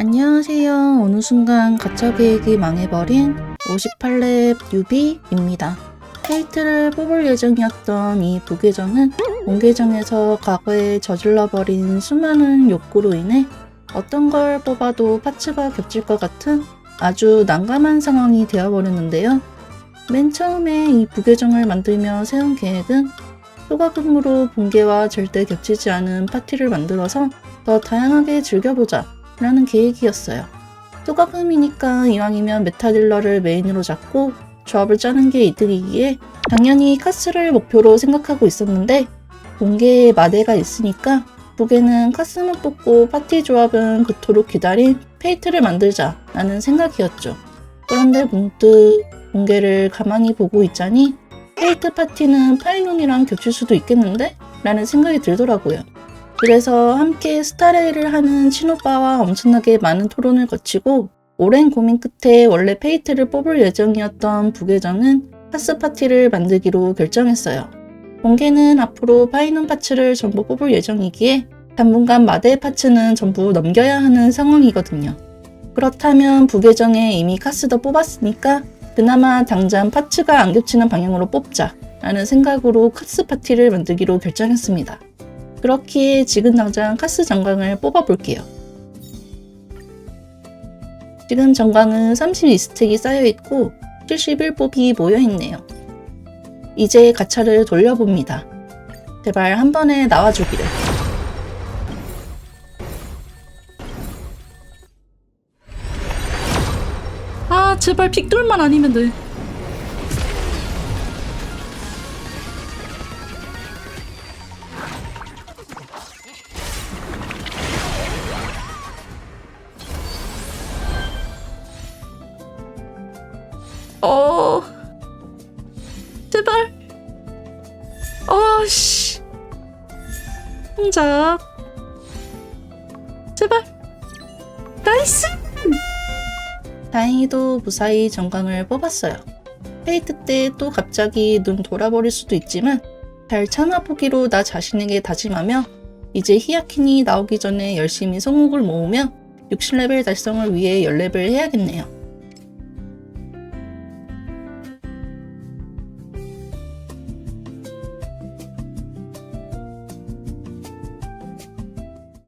안녕하세요. 어느 순간 가짜 계획이 망해버린 58렙 뉴비입니다. 페이트를 뽑을 예정이었던 이 부계정은 본계정에서 과거에 저질러버린 수많은 욕구로 인해 어떤 걸 뽑아도 파츠가 겹칠 것 같은 아주 난감한 상황이 되어버렸는데요. 맨 처음에 이 부계정을 만들며 세운 계획은 소가금으로 본계와 절대 겹치지 않은 파티를 만들어서 더 다양하게 즐겨보자 라는 계획이었어요. 소가금이니까 이왕이면 메타딜러를 메인으로 잡고 조합을 짜는 게 이득이기에 당연히 카스를 목표로 생각하고 있었는데 본계에 마대가 있으니까 북에는 카스만 뽑고 파티 조합은 그토록 기다린 페이트를 만들자 라는 생각이었죠. 그런데 문득 본계를 가만히 보고 있자니 페이트 파티는 파이논이랑 겹칠 수도 있겠는데? 라는 생각이 들더라고요. 그래서 함께 스타레이를 하는 친오빠와 엄청나게 많은 토론을 거치고 오랜 고민 끝에 원래 페이트를 뽑을 예정이었던 부계정은 파스 파티를 만들기로 결정했어요. 공개는 앞으로 파이논 파츠를 전부 뽑을 예정이기에 당분간 마대 파츠는 전부 넘겨야 하는 상황이거든요. 그렇다면 부계정에 이미 카스도 뽑았으니까 그나마 당장 파츠가 안 겹치는 방향으로 뽑자 라는 생각으로 카스 파티를 만들기로 결정했습니다. 그렇기에 지금 당장 카스 정강을 뽑아볼게요. 지금 정강은 32스택이 쌓여있고 71뽑이 모여있네요. 이제 가차를 돌려봅니다. 제발 한 번에 나와주기를. 아 제발 빅돌만 아니면 돼. 어. 제발. 어씨. 홍작 제발. 나이스. 다행히도 무사히 정강을 뽑았어요. 페이트 때 또 갑자기 눈 돌아버릴 수도 있지만 잘 참아보기로 나 자신에게 다짐하며 이제 히야킨이 나오기 전에 열심히 성목을 모으며 60레벨 달성을 위해 10레벨 해야겠네요.